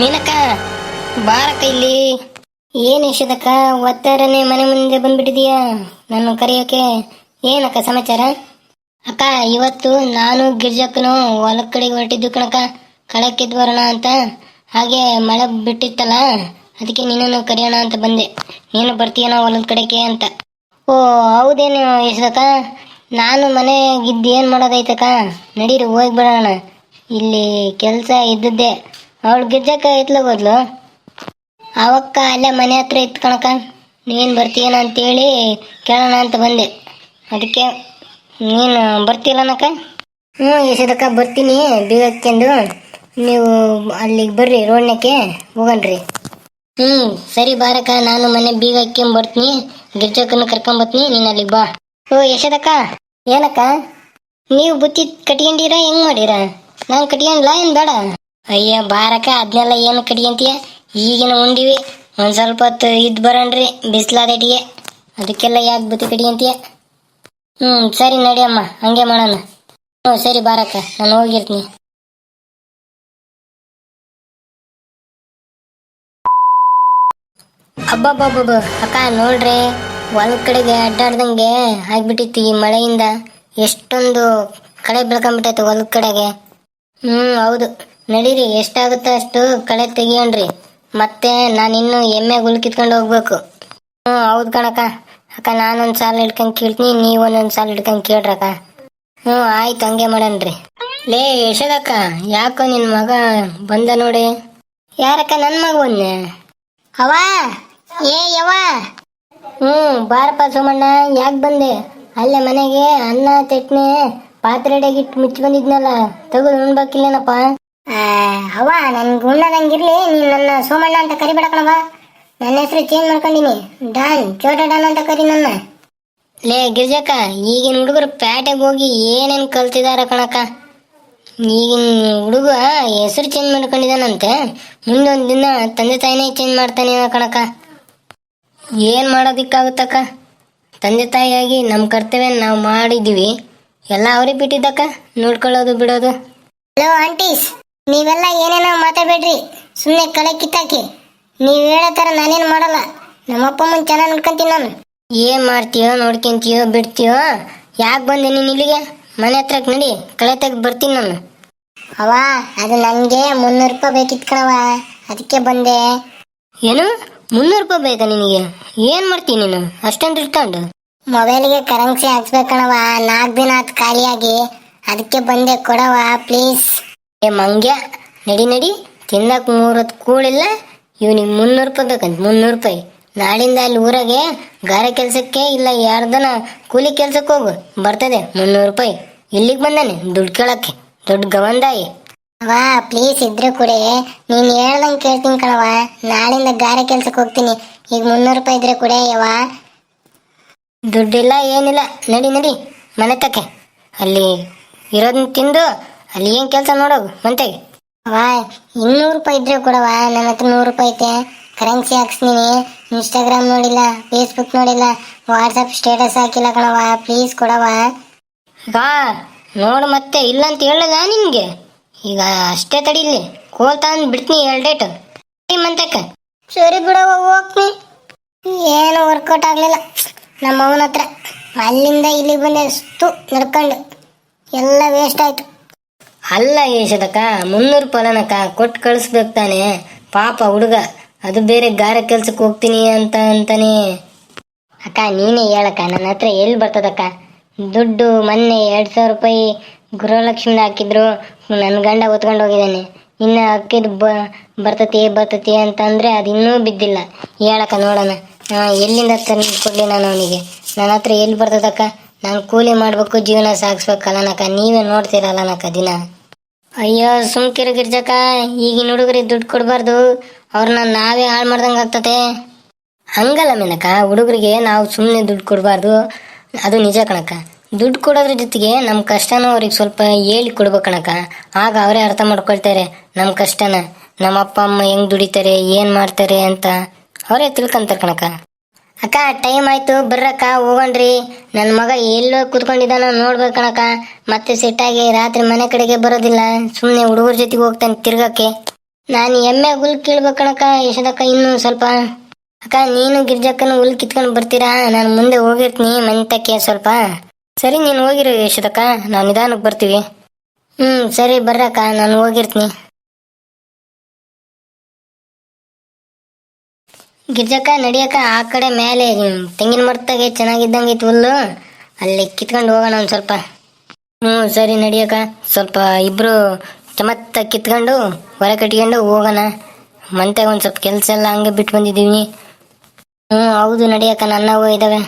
ಮೀನಕ್ಕ, ಬಾರಕ್ಕ ಇಲ್ಲಿ. ಏನ್ ಯಶೋದಕ್ಕ, ಒತ್ತಾರನೆ ಮನೆ ಮುಂದೆ ಬಂದ್ಬಿಟ್ಟಿದೀಯಾ? ನನ್ನ ಕರೆಯೋಕೆ ಏನಕ್ಕ ಸಮಾಚಾರ? ಅಕ್ಕ, ಇವತ್ತು ನಾನು ಗಿರ್ಜಕ್ಕನು ಹೊಲದ ಕಡೆಗೆ ಹೊರಟಿದ್ದು ಕಣಕ್ಕ. ಕಿತ್ತು ಬರೋಣ ಅಂತ. ಹಾಗೆ ಮಳೆ ಬಿಟ್ಟಿತ್ತಲ್ಲ, ಅದಕ್ಕೆ ನೀನನ್ನು ಕರೆಯೋಣ ಅಂತ ಬಂದೆ. ನೀನು ಬರ್ತೀಯನ ಹೊಲದ ಕಡೆಗೆ ಅಂತ. ಓ, ಹೌದೇನು ಯಶೋದಕ್ಕ? ನಾನು ಮನೆಗಿದ್ದು ಏನು ಮಾಡೋದೈತಕ್ಕ? ನಡೀರಿ, ಹೋಗಿ ಬಿಡೋಣ ಇಲ್ಲಿ ಕೆಲಸ ಇದ್ದದ್ದೇ. ಅವಳು ಗಿಜ್ಜಕ್ಕ ಎತ್ಲ ಹೋದ್ಲು? ಅವಕ್ಕ ಅಲ್ಲೇ ಮನೆ ಹತ್ರ ಇತ್ತು ಕಣಕ ನೀನು ಬರ್ತೀಯನ ಅಂತೇಳಿ ಕೇಳೋಣ ಅಂತ ಬಂದೆ. ಅದಕ್ಕೆ ನೀನು ಬರ್ತೀಯಲ್ಲನಕ್ಕ ಹ್ಞೂ ಯಶೋದಕ್ಕ ಬರ್ತೀನಿ. ಬೀಗ ಹಾಕ್ಕೊಂಡು ನೀವು ಅಲ್ಲಿಗೆ ಬರ್ರಿ, ರೋಡ್ನಕ್ಕೆ ಹೋಗಣ್ರಿ. ಹ್ಞೂ, ಸರಿ ಬಾರಕ್ಕ. ನಾನು ಮನೆ ಬೀಗ ಹಾಕ್ಕೊಂಡ್ ಬರ್ತೀನಿ. ಗಿರ್ಜಕ್ಕನ್ನು ಕರ್ಕೊಂಬರ್ತೀನಿ ನೀನು ಅಲ್ಲಿಗೆ ಬಾ. ಓ ಯಶೋದಕ್ಕ ಏನಕ್ಕ? ನೀವು ಬುತ್ತಿ ಕಟ್ಕೊಂಡಿರಾ ಹೆಂಗೆ ಮಾಡಿರಾ? ನಾನು ಕಟ್ಕೊಂಡ್ಲಾ, ಏನು ಬೇಡ? ಅಯ್ಯ ಬಾರಕ ಅದನ್ನೆಲ್ಲ ಏನು ಕಡಿಯಂತೀಯ ಈಗಿನ ಉಂಡಿವಿ, ಒಂದ್ ಸ್ವಲ್ಪ ಹೊತ್ತು ಇದ್ ಬರೋಣ್ರಿ, ಬಿಸಿಲಾದಟಿಗೆ. ಅದಕ್ಕೆಲ್ಲ ಯಾಕೆ ಬುತ್ತಿ ಕಡಿಯಂತೀಯ ಹ್ಮ್, ಸರಿ ನಡಿಯಮ್ಮ, ಹಂಗೆ ಮಾಡೋಣ. ಹ್ಞೂ ಸರಿ ಬಾರಕ್ಕ ನಾನು ಹೋಗಿರ್ತೀನಿ. ಅಬ್ಬಬ್ಬಬ್ಬ ಅಕ್ಕ ನೋಡ್ರಿ, ಹೊಲದ ಕಡೆಗೆ ಅಡ್ಡಾಡ್ದಂಗೆ ಆಗ್ಬಿಟ್ಟಿತ್ತು ಈ ಮಳೆಯಿಂದ. ಎಷ್ಟೊಂದು ಕಳೆ ಬೆಳ್ಕೊಂಬಿಟ್ಟೈತೆ ಹೊಲದ ಕಡೆಗೆ. ಹ್ಮ್, ಹೌದು. ನಡೀರಿ, ಎಷ್ಟಾಗುತ್ತೋ ಅಷ್ಟು ಕಳೆ ತೆಗಿಯೋಣ್ರಿ. ಮತ್ತೆ ನಾನಿನ್ನು ಎಮ್ಮೆ ಗುಲ್ ಕಿತ್ಕೊಂಡು ಹೋಗ್ಬೇಕು. ಹ್ಞೂ, ಹೌದು ಕಣಕ್ಕ. ಅಕ್ಕ, ನಾನೊಂದು ಸಾಲ ಹಿಡ್ಕೊಂಡು ಕೇಳ್ತೀನಿ ನೀವು ಒಂದೊಂದು ಸಾಲ ಹಿಡ್ಕೊಂಡು ಕೇಳ್ರಕ್ಕ. ಹ್ಞೂ, ಆಯ್ತು, ಹಂಗೆ ಮಾಡೋಣ್ರಿ. ಲೇ, ಯಶೋದಕ್ಕ, ಯಾಕೋ ನಿನ್ನ ಮಗ ಬಂದ ನೋಡಿ? ಯಾರಕ್ಕ ನನ್ನ ಮಗ ಬಂದೆ ಅವ ಏ ಯವ ಹ್ಞೂ, ಬಾರಪ್ಪ ಸೋಮಣ್ಣ, ಯಾಕೆ ಬಂದೆ? ಅಲ್ಲೇ ಮನೆಗೆ ಅನ್ನ, ಚಟ್ನಿ ಪಾತ್ರೆಡೆಗಿಟ್ಟು ಮುಚ್ಚಿ ಬಂದಿದ್ನಲ್ಲ ತಗೋ, ಉಣ್ಬೇಕಿಲ್ಲೇನಪ್ಪ? ಅವ ಗುಂಡ ನಂಗಿರ್ಲಿ, ನೀನ್ ನನ್ನ ಸೋಮಣ್ಣ ಅಂತ ಕರಿಬೇಡ ನನ್ನ ಹೆಸರು ಚೇಂಜ್ ಮಾಡ್ಕೊಂಡಿನಿ. ಡಾನ್, ಚೋಟ ಡಾನ್ ಅಂತ ಕರಿ ನನ್ನ. ಲೇ, ಗಿರ್ಜಕ್ಕ, ಈಗಿನ ಹುಡುಗರು ಪ್ಯಾಟೆಗೆ ಹೋಗಿ ಏನೇನ್ ಕಲ್ತಿದಾರ ಕಣಕ್ಕ. ಈಗಿನ ಹುಡುಗ ಹೆಸರು ಚೇಂಜ್ ಮಾಡ್ಕೊಂಡಿದ್ದಾನಂತೆ ಮುಂದೊಂದು ದಿನ ತಂದೆ ತಾಯಿನೇ ಚೇಂಜ್ ಮಾಡ್ತಾನೆ ಕಣಕ ಏನ್ ಮಾಡೋದಿಕ್ಕಾಗುತ್ತಕ್ಕ? ತಂದೆ ತಾಯಿಯಾಗಿ ನಮ್ಮ ಕರ್ತವ್ಯ ನಾವು ಮಾಡಿದ್ದೀವಿ. ಎಲ್ಲ ಅವ್ರಿಗೆ ಬಿಟ್ಟಿದ್ದಕ್ಕ? ನೋಡ್ಕೊಳ್ಳೋದು, ಬಿಡೋದು. ಹಲೋ ಆಂಟೀಸ್ ನೀವೆಲ್ಲ ಏನೇನೋ ಮಾತಾಡ್ಬೇಡ್ರಿ. ಸುಮ್ಮನೆ ಕಳೆ ಕಿತ್ತಾಕಿ. ನೀವು ಹೇಳೋ ತರ ನಾನೇನು ಮಾಡಲ್ಲ. ನಮ್ಮಪ್ಪ ಅಮ್ಮನ ಚೆನ್ನಾಗಿ ನೋಡ್ಕೊಂತೀನಿ ನಾನು. ಏನ್ ಮಾಡ್ತೀಯೋ ನೋಡ್ಕೊಂತೀಯೋ ಬಿಡ್ತೀಯೋ? ಯಾಕೆ ಬಂದೆ ನೀನು ಇಲ್ಲಿಗೆ? ಮನೆ ಹತ್ರಕ್ಕೆ ನಡಿ ಕಳೆ ತೆಗೆದು ಬರ್ತೀನಿ ನಾನು. ಅವ ಅದು ನನಗೆ ಮುನ್ನೂರು ರೂಪಾಯಿ ಬೇಕಿತ್ತು ಕಣವ ಅದಕ್ಕೆ ಬಂದೆ. ಏನು? ಮುನ್ನೂರು ರೂಪಾಯಿ ಬೇಕಾ ನಿನಗೆ? ಏನ್ ಮಾಡ್ತೀನಿ ನೀನು? ಅಷ್ಟೊಂದು ಇಟ್ಕೊಂಡು. ಮೊಬೈಲ್ಗೆ ಕರೆನ್ಸಿ ಹಾಕ್ಸ್ಬೇಕಣವ ನಾಲ್ಕು ದಿನ ಅದು ಖಾಲಿಯಾಗಿ. ಅದಕ್ಕೆ ಬಂದೆ ಕೊಡವ ಪ್ಲೀಸ್ ಏ ಮಂಗ್ಯ ನಡಿ ನಡಿ. ತಿನ್ನಕ್ ಮೂರತ್ತು ಕೂಳಿಲ್ಲ. ಇವನಿಗೆ ಮುನ್ನೂರು ರೂಪಾಯಿ ಬೇಕಂತ ಮುನ್ನೂರು ರೂಪಾಯಿ. ನಾಳಿಂದ ಅಲ್ಲಿ ಊರಾಗೆ ಗಾರೆ ಕೆಲ್ಸಕ್ಕೆ ಇಲ್ಲ ಯಾರ್ದನ ಕೂಲಿ ಕೆಲ್ಸಕ್ಕೆ ಹೋಗು. ಬರ್ತದೆ ಮುನ್ನೂರು ರೂಪಾಯಿ. ಇಲ್ಲಿಗೆ ಬಂದಾನೆ ದುಡ್ಡು ಕೇಳಕ್ಕೆ. ದೊಡ್ಡ ಗವಂದಾಯಿ. ವಾ ಪ್ಲೀಸ್ ಇದ್ರೆ ಕೊಡಿ. ನೀನ್ ಹೇಳ್ದಂಗೆ ಕೇಳ್ತೀನಿ ಕಣವ ನಾಳಿಂದ ಗಾರೆ ಕೆಲ್ಸಕ್ಕೆ ಹೋಗ್ತೀನಿ. ಈಗ ಮುನ್ನೂರು ರೂಪಾಯಿ ಇದ್ರೆ ಕೊಡೆ ಯವ ದುಡ್ಡಿಲ್ಲ ಏನಿಲ್ಲ. ನಡಿ ನಡಿ. ಮನೆ ತಕ್ಕೆ. ಅಲ್ಲಿ ಇರೋದನ್ನ ತಿಂದು ಅಲ್ಲಿ ಏನ್ ಕೆಲಸ ನೋಡೋದು ಮಂತೆಗೆ ವಾ ಇನ್ನೂರು ರೂಪಾಯಿ ಇದ್ರೆ ಕೊಡವಾ ನನ್ನ ಹತ್ರ ನೂರು ರೂಪಾಯಿ ಐತೆ. ಕರೆನ್ಸಿ ಹಾಕ್ಸ್ತೀನಿ. ಇನ್ಸ್ಟಾಗ್ರಾಮ್ ನೋಡಿಲ್ಲ ಫೇಸ್ಬುಕ್ ನೋಡಿಲ್ಲ ವಾಟ್ಸಪ್ ಸ್ಟೇಟಸ್ ಹಾಕಿಲ್ಲ ಕಣವಾ ಪ್ಲೀಸ್ ಕೊಡವಾ ಬಾ ನೋಡು ಮತ್ತೆ ಇಲ್ಲ ಅಂತ ಹೇಳದ ನಿಮ್ಗೆ ಈಗ ಅಷ್ಟೇ ತಡಿಲಿ ಕೋಲ್ ತಗೊಂಡ್ ಬಿಡ್ತೀನಿ ಎರಡು ಡೇಟ್ ಮಂತಕ್ಕ ಸರಿ ಬಿಡವ ಹೋಗ್ತೀನಿ. ಏನು ವರ್ಕೌಟ್ ಆಗ್ಲಿಲ್ಲ. ನಮ್ಮ ಅವನ ಹತ್ರ. ಅಲ್ಲಿಂದ ಇಲ್ಲಿ ಬಂದೆ ಅಷ್ಟು ನಡ್ಕೊಂಡು. ಎಲ್ಲ ವೇಸ್ಟ್ ಆಯ್ತು. ಅಲ್ಲ ಏಷದಕ್ಕ, ಮುನ್ನೂರು ರೂಪಾಯಿನಕ್ಕ ಕೊಟ್ಟು ಕಳಿಸ್ಬೇಕು ತಾನೆ. ಪಾಪ ಹುಡುಗ, ಅದು ಬೇರೆ ಗಾರೆ ಕೆಲ್ಸಕ್ಕೆ ಹೋಗ್ತೀನಿ ಅಂತ ಅಂತಾನೆ. ಅಕ್ಕ, ನೀನೇ ಹೇಳಕ್ಕ, ನನ್ನ ಹತ್ರ ಎಲ್ಲಿ ಬರ್ತದಕ್ಕ? ದುಡ್ಡು ಮೊನ್ನೆ ಎರಡು ಸಾವಿರ ರೂಪಾಯಿ ಗೃಹಲಕ್ಷ್ಮಿ ಹಾಕಿದ್ರು. ನನ್ನ ಗಂಡ ಹೊತ್ಕೊಂಡು ಹೋಗಿದ್ದಾನೆ. ಇನ್ನು ಅಕ್ಕಿದ್ ಬ, ಬರ್ತತಿ ಬರ್ತತಿ ಅಂತಂದ್ರೆ ಅದು ಇನ್ನೂ ಬಿದ್ದಿಲ್ಲ. ಹೇಳಕ್ಕ ನೋಡೋಣ. ಎಲ್ಲಿಂದ ತಂದು ಕೊಡ್ಲಿ ನಾನು ಅವನಿಗೆ? ನನ್ನ ಹತ್ರ ಎಲ್ಲಿ ಬರ್ತದಕ್ಕ? ನಾನು ಕೂಲಿ ಮಾಡಬೇಕು, ಜೀವನ ಸಾಗಿಸ್ಬೇಕಲ್ಲನಕ್ಕ. ನೀವೇ ನೋಡ್ತೀರಲ್ಲನಕ್ಕ ದಿನ. ಅಯ್ಯೋ ಸುಮ್ಕಿರು ಗಿರ್ಜಕ್ಕ, ಈಗಿನ ಹುಡುಗರಿಗೆ ದುಡ್ಡು ಕೊಡಬಾರ್ದು. ಅವ್ರನ್ನ ನಾವೇ ಹಾಳು ಮಾಡ್ದಂಗೆ ಆಗ್ತತೆ. ಹಂಗಲ್ಲ ಮೇನಕ ಹುಡುಗರಿಗೆ ನಾವು ಸುಮ್ಮನೆ ದುಡ್ಡು ಕೊಡಬಾರ್ದು. ಅದು ನಿಜ ಕಣಕ್ಕ. ದುಡ್ಡು ಕೊಡೋದ್ರ ಜೊತೆಗೆ ನಮ್ಮ ಕಷ್ಟನೂ ಅವ್ರಿಗೆ ಸ್ವಲ್ಪ ಹೇಳಿ ಕೊಡ್ಬೇಕು ಕಣಕ್ಕ. ಆಗ ಅವರೇ ಅರ್ಥ ಮಾಡ್ಕೊಳ್ತಾರೆ ನಮ್ಮ ಕಷ್ಟನ. ನಮ್ಮ ಅಪ್ಪ ಅಮ್ಮ ಹೆಂಗೆ ದುಡಿತಾರೆ, ಏನು ಮಾಡ್ತಾರೆ ಅಂತ. ಅವರೇ ತಿಳ್ಕೊಂತಾರೆ ಕಣಕ್ಕ. ಅಕ್ಕ ಟೈಮ್ ಆಯ್ತು, ಬರ್ರಕ್ಕ, ಹೋಗೋಣ್ರಿ. ನನ್ನ ಮಗ ಎಲ್ಲೋ ಕುತ್ಕೊಂಡಿದ್ದಾನ ನೋಡ್ಬೇಕಣಕ್ಕ ಮತ್ತೆ ಸಿಟ್ಟಾಗಿ ರಾತ್ರಿ ಮನೆ ಕಡೆಗೆ ಬರೋದಿಲ್ಲ. ಸುಮ್ಮನೆ ಹುಡುಗರ ಜೊತೆಗೆ ಹೋಗ್ತಾನೆ ತಿರ್ಗಕ್ಕೆ. ನಾನು ಎಮ್ಮೆ ಹುಲ್ ಕೀಳ್ಬೇಕಣಕ್ಕ ಯಶೋದಕ್ಕ ಇನ್ನು ಸ್ವಲ್ಪ. ಅಕ್ಕ, ನೀನು ಗಿರ್ಜಕ್ಕನ ಹುಲ್ ಕಿತ್ಕೊಂಡು ಬರ್ತೀರಾ? ನಾನು ಮುಂದೆ ಹೋಗಿರ್ತೀನಿ ಮಂತಕ್ಕೆ ಸ್ವಲ್ಪ. ಸರಿ, ನೀನು ಹೋಗಿರು ಯಶೋದಕ್ಕ. ನಾವು ನಿಧಾನಕ್ಕೆ ಬರ್ತೀವಿ. ಹ್ಞೂ ಸರಿ, ಬರ್ರಕ್ಕ, ನಾನು ಹೋಗಿರ್ತೀನಿ. ಗಿರ್ಜಕ್ಕ ನಡಿಯಕ್ಕ ಆ ಕಡೆ ಮೇಲೆ ತೆಂಗಿನ ಮರತಾಗೆ ಚೆನ್ನಾಗಿದ್ದಂಗೆ ಇತ್ತು ಹುಲ್ಲು. ಅಲ್ಲಿ ಕಿತ್ಕೊಂಡು ಹೋಗೋಣ ಒಂದು ಸ್ವಲ್ಪ. ಹ್ಞೂ, ಸರಿ ನಡಿಯಕ್ಕ ಸ್ವಲ್ಪ ಇಬ್ಬರು ಚಮತ್ತ ಕಿತ್ಕೊಂಡು ಹೊರ ಕಟ್ಕೊಂಡು ಹೋಗೋಣ. ಮಂತೆ ಒಂದು ಸ್ವಲ್ಪ ಕೆಲಸ ಎಲ್ಲ ಹಂಗೆ ಬಿಟ್ಟು ಬಂದಿದ್ದೀವಿ. ಹ್ಞೂ, ಹೌದು ನಡಿಯಕ್ಕ ನನ್ನವು ಇದ್ದಾವೆ